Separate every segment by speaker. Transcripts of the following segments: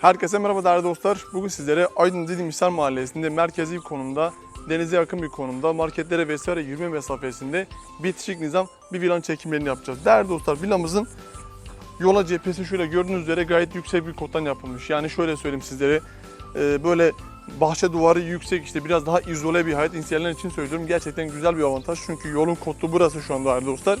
Speaker 1: Herkese merhaba değerli dostlar. Bugün sizlere Aydın Didim İhsan Mahallesi'nde merkezi bir konumda, denize yakın bir konumda, marketlere vesaire yürüme mesafesinde bitişik nizam bir villanın çekimlerini yapacağız. Değerli dostlar villamızın yola cephesi şöyle gördüğünüz üzere gayet yüksek bir kottan yapılmış. Yani şöyle söyleyeyim sizlere e, böyle bahçe duvarı yüksek işte biraz daha izole bir hayat isteyenler için söylüyorum. Gerçekten güzel bir avantaj çünkü yolun kotu burası şu anda değerli dostlar.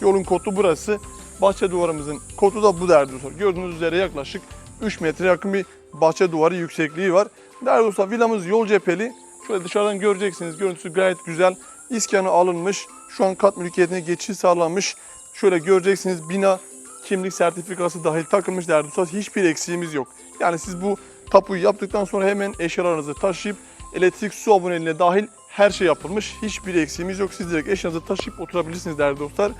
Speaker 1: Yolun kotu burası. Bahçe duvarımızın kotu da bu değerli dostlar. Gördüğünüz üzere yaklaşık 3 metre yakın bir bahçe duvarı yüksekliği var. Değerli dostlar villamız yol cepheli. Şöyle dışarıdan göreceksiniz. Görüntüsü gayet güzel. İskanı alınmış. Şu an kat mülkiyetine geçiş sağlanmış. Şöyle göreceksiniz bina kimlik sertifikası dahil takılmış değerli dostlar. Hiçbir eksiğimiz yok. Yani siz bu tapuyu yaptıktan sonra hemen eşyalarınızı taşıyıp elektrik su aboneliğine dahil her şey yapılmış. Hiçbir eksiğimiz yok. Siz direkt eşyanızı taşıyıp oturabilirsiniz değerli dostlar.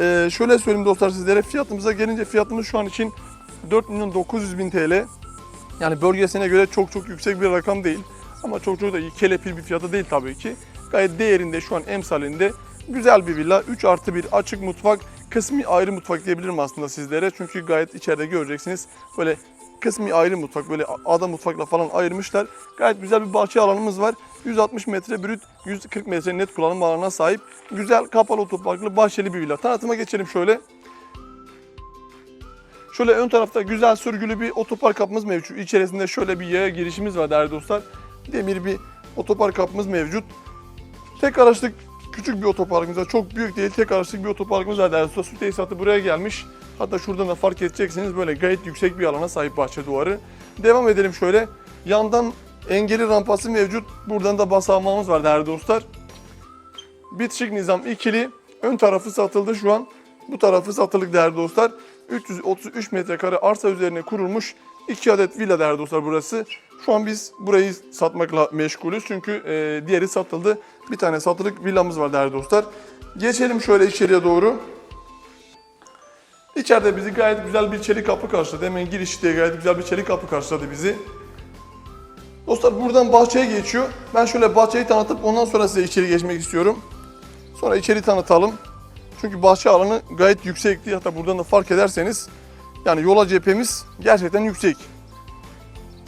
Speaker 1: Ee, şöyle söyleyeyim dostlar sizlere fiyatımıza gelince fiyatımız şu an için 4 milyon 900 bin TL. Yani bölgesine göre çok çok yüksek bir rakam değil. Ama çok çok da kelepir bir fiyatı değil tabii ki. Gayet değerinde şu an emsalinde güzel bir villa. 3 artı 1 açık mutfak, kısmi ayrı mutfak diyebilirim aslında sizlere. Çünkü gayet içeride göreceksiniz. Böyle kısmi ayrı mutfak, böyle ada mutfakla falan ayırmışlar. Gayet güzel bir bahçe alanımız var. 160 metre brüt, 140 metre net kullanım alanına sahip. Güzel kapalı otoparklı bahçeli bir villa. Tanıtıma geçelim şöyle. Şöyle ön tarafta güzel sürgülü bir otopark kapımız mevcut. İçerisinde şöyle bir yaya girişimiz var değerli dostlar. Demir bir otopark kapımız mevcut. Tek araçlık küçük bir otoparkımız var. Çok büyük değil. Tek araçlık bir otoparkımız var değerli dostlar. Su tesisatı buraya gelmiş. Hatta şuradan da fark edeceksiniz böyle gayet yüksek bir alana sahip bahçe duvarı. Devam edelim şöyle. Yandan engeli rampası mevcut. Buradan da basamağımız var değerli dostlar. Bitişik nizam ikili. Ön tarafı satıldı şu an. Bu tarafı satılık değerli dostlar. 333 metrekare arsa üzerine kurulmuş 2 adet villa değerli dostlar burası. Şu an biz burayı satmakla meşgulüz çünkü e, diğeri satıldı. Bir tane satılık villamız var değerli dostlar. Geçelim şöyle içeriye doğru. İçeride bizi gayet güzel bir çelik kapı karşıladı. Hemen girişte gayet güzel bir çelik kapı karşıladı bizi. Dostlar buradan bahçeye geçiyor. Ben şöyle bahçeyi tanıtıp ondan sonra size içeri geçmek istiyorum. Sonra içeri tanıtalım. Çünkü bahçe alanı gayet yüksekti. Hatta buradan da fark ederseniz yani yola cephemiz gerçekten yüksek.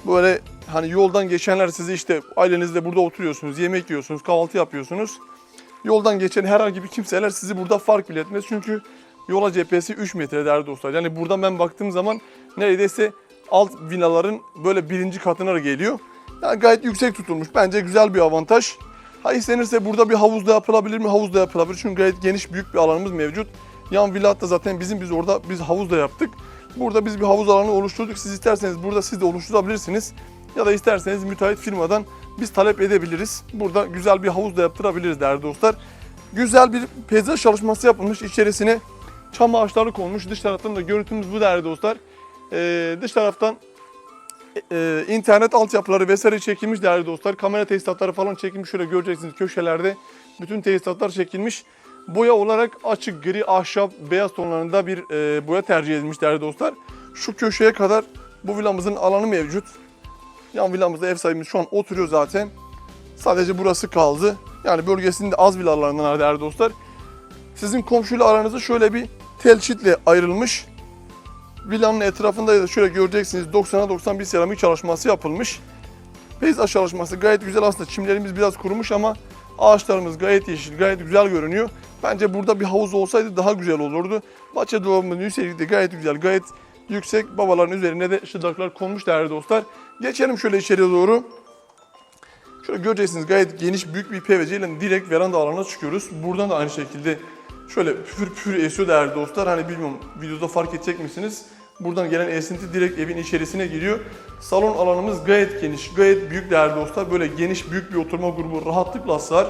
Speaker 1: Böyle hani yoldan geçenler sizi işte ailenizle burada oturuyorsunuz, yemek yiyorsunuz, kahvaltı yapıyorsunuz. Yoldan geçen herhangi bir kimseler sizi burada fark bile etmez. Çünkü yola cephesi 3 metre değerli dostlar. Yani buradan ben baktığım zaman neredeyse alt binaların böyle birinci katına geliyor. Yani gayet yüksek tutulmuş. Bence güzel bir avantaj. Ha istenirse burada bir havuz da yapılabilir mi? Havuz da yapılabilir. Çünkü gayet geniş büyük bir alanımız mevcut. Yan villa hatta zaten bizim biz orada biz havuz da yaptık. Burada biz bir havuz alanı oluşturduk. Siz isterseniz burada siz de oluşturabilirsiniz. Ya da isterseniz müteahhit firmadan biz talep edebiliriz. Burada güzel bir havuz da yaptırabiliriz değerli dostlar. Güzel bir peyzaj çalışması yapılmış. İçerisine çam ağaçları konmuş. Dış taraftan da görüntümüz bu değerli dostlar. Ee, dış taraftan e, internet altyapıları vesaire çekilmiş değerli dostlar. Kamera tesisatları falan çekilmiş. Şöyle göreceksiniz köşelerde bütün tesisatlar çekilmiş. Boya olarak açık gri, ahşap, beyaz tonlarında bir e, boya tercih edilmiş değerli dostlar. Şu köşeye kadar bu villamızın alanı mevcut. Yan villamızda ev sahibimiz şu an oturuyor zaten. Sadece burası kaldı. Yani bölgesinde az villalarından değerli dostlar. Sizin komşuyla aranızı şöyle bir tel çitle ayrılmış. Villanın etrafında da şöyle göreceksiniz 90'a 90 bir seramik çalışması yapılmış. Peyzaj çalışması gayet güzel aslında. Çimlerimiz biraz kurumuş ama ağaçlarımız gayet yeşil, gayet güzel görünüyor. Bence burada bir havuz olsaydı daha güzel olurdu. Bahçe dolabımızın yüksekliği de gayet güzel, gayet yüksek. Babaların üzerine de şıdaklar konmuş değerli dostlar. Geçelim şöyle içeriye doğru. Şöyle göreceksiniz gayet geniş büyük bir PVC ile direkt veranda alanına çıkıyoruz. Buradan da aynı şekilde şöyle püfür püfür esiyor değerli dostlar. Hani bilmiyorum videoda fark edecek misiniz? Buradan gelen esinti direkt evin içerisine giriyor. Salon alanımız gayet geniş, gayet büyük değerli dostlar. Böyle geniş büyük bir oturma grubu rahatlıkla sığar.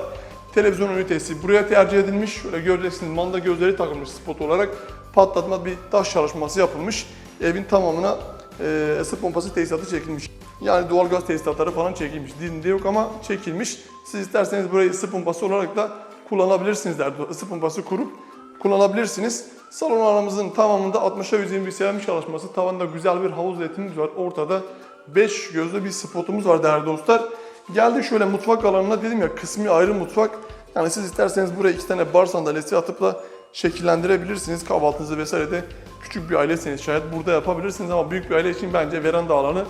Speaker 1: Televizyon ünitesi buraya tercih edilmiş. Şöyle göreceksiniz manda gözleri takılmış spot olarak. Patlatma bir taş çalışması yapılmış. Evin tamamına e, ısı pompası tesisatı çekilmiş. Yani doğalgaz tesisatları falan çekilmiş. Dinde yok ama çekilmiş. Siz isterseniz burayı ısı pompası olarak da kullanabilirsiniz derdi. Isı pompası kurup kullanabilirsiniz. Salon alanımızın tamamında 60'a 120 bir seramik çalışması. Tavanda güzel bir havuz ledimiz var. Ortada 5 gözlü bir spotumuz var değerli dostlar. Geldik şöyle mutfak alanına dedim ya kısmi ayrı mutfak. Yani siz isterseniz buraya iki tane bar sandalyesi atıp da şekillendirebilirsiniz. Kahvaltınızı vesaire de küçük bir aileseniz şayet burada yapabilirsiniz ama büyük bir aile için bence veranda alanı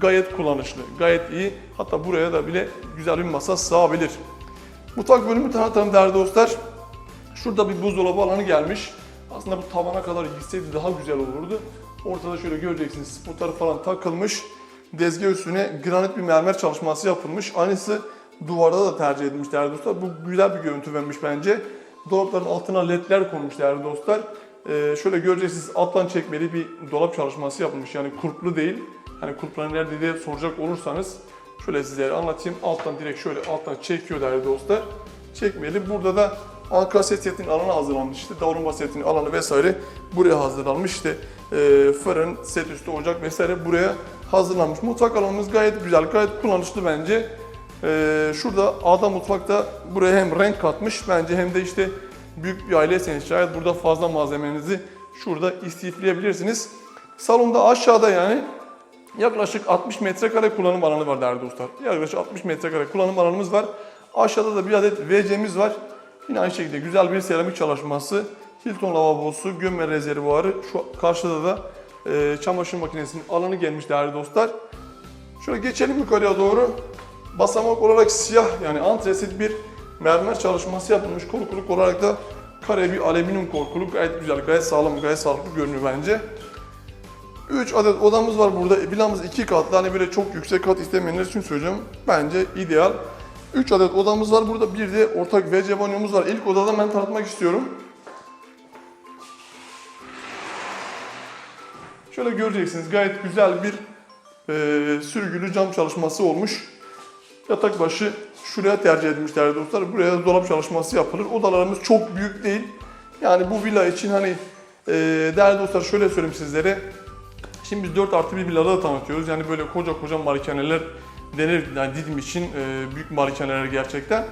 Speaker 1: gayet kullanışlı, gayet iyi. Hatta buraya da bile güzel bir masa sığabilir. Mutfak bölümü tanıtalım değerli dostlar. Şurada bir buzdolabı alanı gelmiş. Aslında bu tavana kadar gitseydi daha güzel olurdu. Ortada şöyle göreceksiniz spotlar falan takılmış. Dezgah üstüne granit bir mermer çalışması yapılmış. Aynısı duvarda da tercih edilmiş değerli dostlar. Bu güzel bir görüntü vermiş bence. Dolapların altına ledler konmuş değerli dostlar. Ee, şöyle göreceksiniz alttan çekmeli bir dolap çalışması yapılmış. Yani kurplu değil. Hani kurpların nerede diye soracak olursanız şöyle size anlatayım. Alttan direkt şöyle alttan çekiyor değerli dostlar. Çekmeli. Burada da Ankara set setinin alanı hazırlanmış. İşte davulma setinin alanı vesaire buraya hazırlanmış. İşte e, fırın, set üstü, ocak vesaire buraya hazırlanmış. Mutfak alanımız gayet güzel, gayet kullanışlı bence. E, şurada Ada mutfakta buraya hem renk katmış bence hem de işte büyük bir aileyseniz şayet burada fazla malzemenizi şurada istifleyebilirsiniz. Salonda aşağıda yani yaklaşık 60 metrekare kullanım alanı var değerli dostlar. Yaklaşık 60 metrekare kullanım alanımız var. Aşağıda da bir adet WC'miz var. Yine aynı şekilde güzel bir seramik çalışması. Hilton lavabosu, gömme rezervuarı. Şu karşıda da e, çamaşır makinesinin alanı gelmiş değerli dostlar. Şöyle geçelim yukarıya doğru. Basamak olarak siyah yani antresit bir mermer çalışması yapılmış. Korkuluk olarak da kare bir alüminyum korkuluk. Gayet güzel, gayet sağlam, gayet sağlıklı görünüyor bence. 3 adet odamız var burada. Villamız 2 katlı. Hani böyle çok yüksek kat istemeyenler için söyleyeceğim. Bence ideal. 3 adet odamız var burada. Bir de ortak WC banyomuz var. İlk odada ben tanıtmak istiyorum. Şöyle göreceksiniz gayet güzel bir e, sürgülü cam çalışması olmuş. Yatak başı şuraya tercih değerli dostlar. Buraya dolap çalışması yapılır. Odalarımız çok büyük değil. Yani bu villa için hani e, değerli dostlar şöyle söyleyeyim sizlere. Şimdi biz 4 artı bir villada da tanıtıyoruz. Yani böyle koca koca malikaneler denir yani Didim için e, büyük malikaneler gerçekten.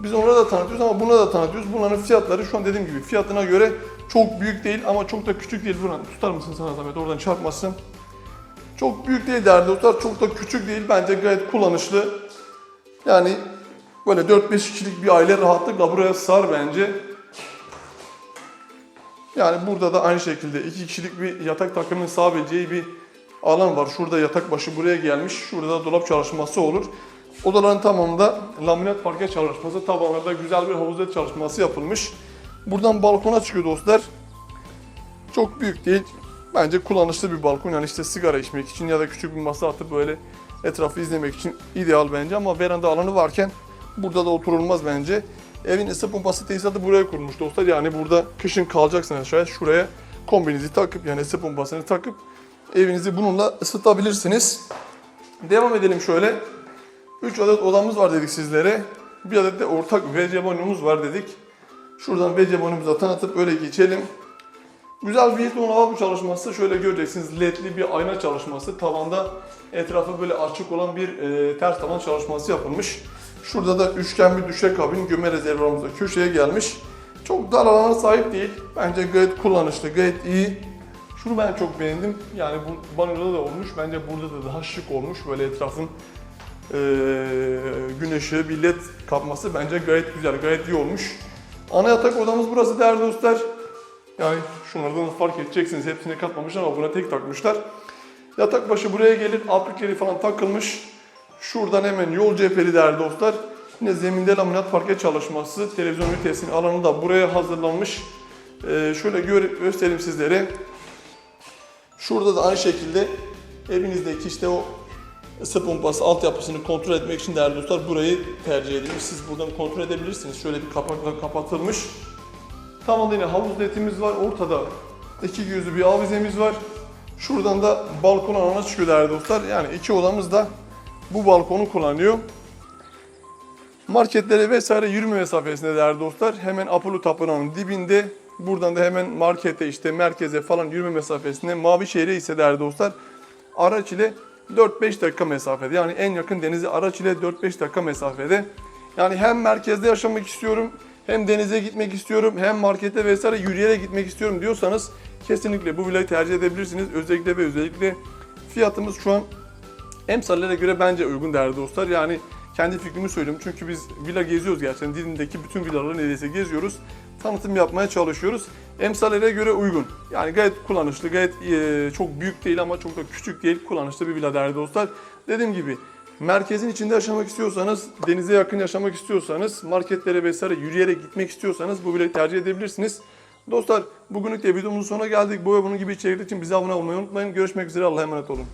Speaker 1: Biz onlara da tanıtıyoruz ama buna da tanıtıyoruz. Bunların fiyatları şu an dediğim gibi fiyatına göre çok büyük değil ama çok da küçük değil. Buradan tutar mısın sana zahmet oradan çarpmasın. Çok büyük değil değerli dostlar. Çok da küçük değil. Bence gayet kullanışlı. Yani böyle 4-5 kişilik bir aile rahatlıkla buraya sığar bence. Yani burada da aynı şekilde iki kişilik bir yatak takımının sığabileceği bir alan var. Şurada yatak başı buraya gelmiş. Şurada da dolap çalışması olur. Odaların tamamında laminat parke çalışması, tabanlarda güzel bir havuzet çalışması yapılmış. Buradan balkona çıkıyor dostlar. Çok büyük değil. Bence kullanışlı bir balkon. Yani işte sigara içmek için ya da küçük bir masa atıp böyle etrafı izlemek için ideal bence. Ama veranda alanı varken burada da oturulmaz bence. Evin ısı pompası tesisatı buraya kurmuş dostlar. Yani burada kışın kalacaksınız şayet şuraya kombinizi takıp yani ısı pompasını takıp evinizi bununla ısıtabilirsiniz. Devam edelim şöyle. 3 adet odamız var dedik sizlere. Bir adet de ortak WC banyomuz var dedik. Şuradan WC banyomuzu tanıtıp öyle geçelim. Güzel bir Hilton lavabo çalışması. Şöyle göreceksiniz ledli bir ayna çalışması. Tavanda etrafı böyle açık olan bir e, ters tavan çalışması yapılmış. Şurada da üçgen bir düşe kabin gömme rezervuarımız köşeye gelmiş. Çok dar alana sahip değil. Bence gayet kullanışlı, gayet iyi. Şunu ben çok beğendim. Yani bu banyoda da olmuş. Bence burada da daha şık olmuş. Böyle etrafın e, gün ışığı bir led kapması bence gayet güzel, gayet iyi olmuş. Ana yatak odamız burası değerli dostlar. Yani şunlardan da fark edeceksiniz. Hepsini katmamışlar ama buna tek takmışlar. Yatak başı buraya gelir. Aplikleri falan takılmış. Şuradan hemen yol cepheli değerli dostlar. Yine zeminde laminat parke çalışması. Televizyon ünitesinin alanı da buraya hazırlanmış. Ee, şöyle gör, göstereyim sizlere. Şurada da aynı şekilde evinizdeki işte o ısı pompası altyapısını kontrol etmek için değerli dostlar burayı tercih edilmiş. Siz buradan kontrol edebilirsiniz. Şöyle bir kapakla kapatılmış. Tamam yine havuz netimiz var. Ortada iki gözlü bir avizemiz var. Şuradan da balkon alanına çıkıyor değerli dostlar. Yani iki odamız da bu balkonu kullanıyor. Marketlere vesaire yürüme mesafesinde değerli dostlar. Hemen Apollo Tapınağı'nın dibinde. Buradan da hemen markete işte merkeze falan yürüme mesafesinde. Mavi şehre ise değerli dostlar araç ile 4-5 dakika mesafede. Yani en yakın denize araç ile 4-5 dakika mesafede. Yani hem merkezde yaşamak istiyorum, hem denize gitmek istiyorum, hem markete vesaire yürüyerek gitmek istiyorum diyorsanız kesinlikle bu villayı tercih edebilirsiniz. Özellikle ve özellikle fiyatımız şu an emsallere göre bence uygun değerli dostlar. Yani kendi fikrimi söylüyorum çünkü biz villa geziyoruz gerçekten. Didim'deki bütün villaları neredeyse geziyoruz. tanıtım yapmaya çalışıyoruz. Emsallere göre uygun. Yani gayet kullanışlı, gayet e, çok büyük değil ama çok da küçük değil. Kullanışlı bir villa değerli dostlar. Dediğim gibi merkezin içinde yaşamak istiyorsanız, denize yakın yaşamak istiyorsanız, marketlere vesaire yürüyerek gitmek istiyorsanız bu villayı tercih edebilirsiniz. Dostlar bugünlük de videomuzun sonuna geldik. Bu ve bunun gibi içerikler için bize abone olmayı unutmayın. Görüşmek üzere. Allah'a emanet olun.